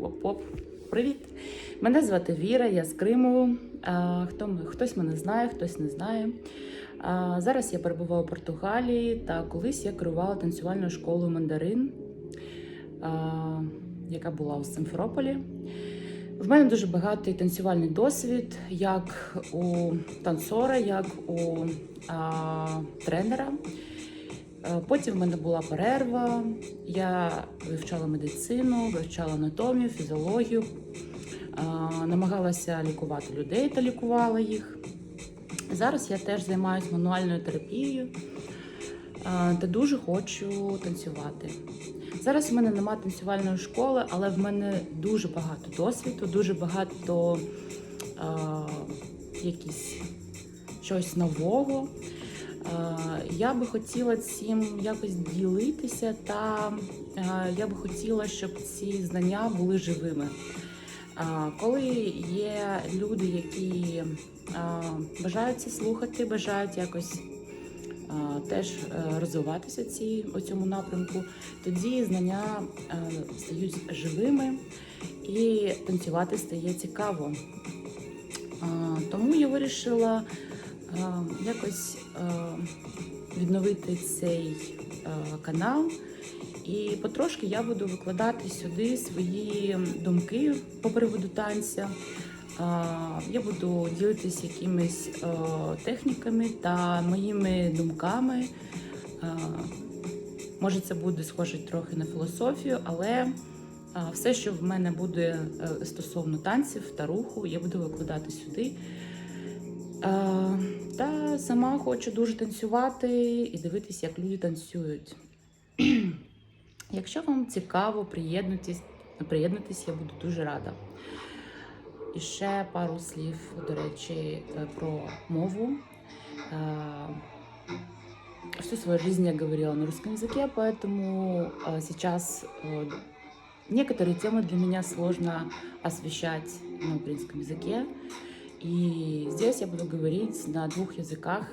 Оп-оп. Привіт! Мене звати Віра, я з Криму. Хто, хтось мене знає, хтось не знає. Зараз я перебуваю у Португалії та колись я керувала танцювальною школою мандарин, яка була у Симферополі. В мене дуже багатий танцювальний досвід, як у танцора, як у тренера. Е, Потім в мене була перерва. Я вивчала медицину, вивчала анатомію, фізіологію, е, намагалася лікувати людей та лікувала їх. Зараз я теж займаюся мануальною терапією е, та дуже хочу танцювати. Зараз в мене немає танцювальної школи, але в мене дуже багато досвіду, дуже багато е, якісь щось нового. Я би хотіла цим якось ділитися, та е, я би хотіла, щоб ці знання були живими. Е, Коли є люди, які е, бажають це слухати, бажають якось теж розвиватися ці, у цьому напрямку, тоді знання стають живими і танцювати стає цікаво. Тому я вирішила якось відновити цей е, канал. І потрошки я буду викладати сюди свої думки по приводу танця. Е, Я буду ділитися якимись е, техніками та моїми думками. Може, це буде схоже трохи на філософію, але все, що в мене буде стосовно танців та руху, я буду викладати сюди. Е, Та сама хочу дуже танцювати і дивитися, як люди танцюють. Якщо вам цікаво, приєднуйтесь, приєднуйтесь, я буду дуже рада. І ще пару слів, до речі, е, про мову. Е, Всю свою жизнь я говорила на русском языке, поэтому э, сейчас э, некоторые темы для меня сложно освещать на украинском языке. И здесь я буду говорить на двух языках,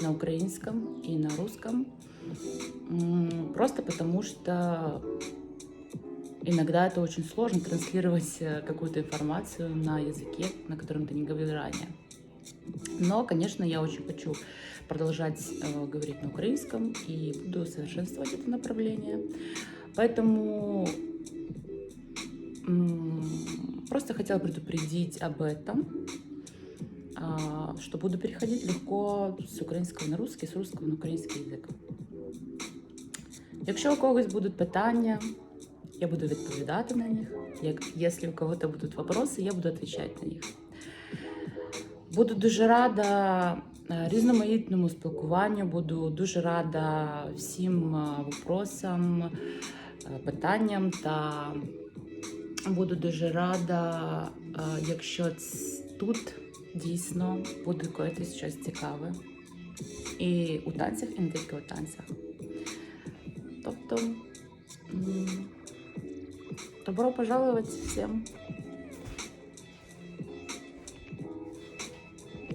на украинском и на русском. Просто потому что иногда это очень сложно транслировать э, какую-то информацию на языке, на котором ты не говорил ранее. Но, конечно, я очень хочу продолжать э, говорить на украинском и буду совершенствовать это направление. Поэтому просто хотела предупредить об этом, что буду переходить легко з українського на русский, з русского на український язик. Якщо у когось будуть питання, я буду відповідати на них. Як, якщо у кого-то будуть вопроси, я буду відповідати на них. Буду дуже рада е, різноманітному спілкуванню, буду дуже рада всім е, вопросам, е, питанням та буду дуже рада, якщо тут дійсно буде коїтись щось цікаве. І у танцях, і не тільки у танцях. Тобто, добро пожаловать всім!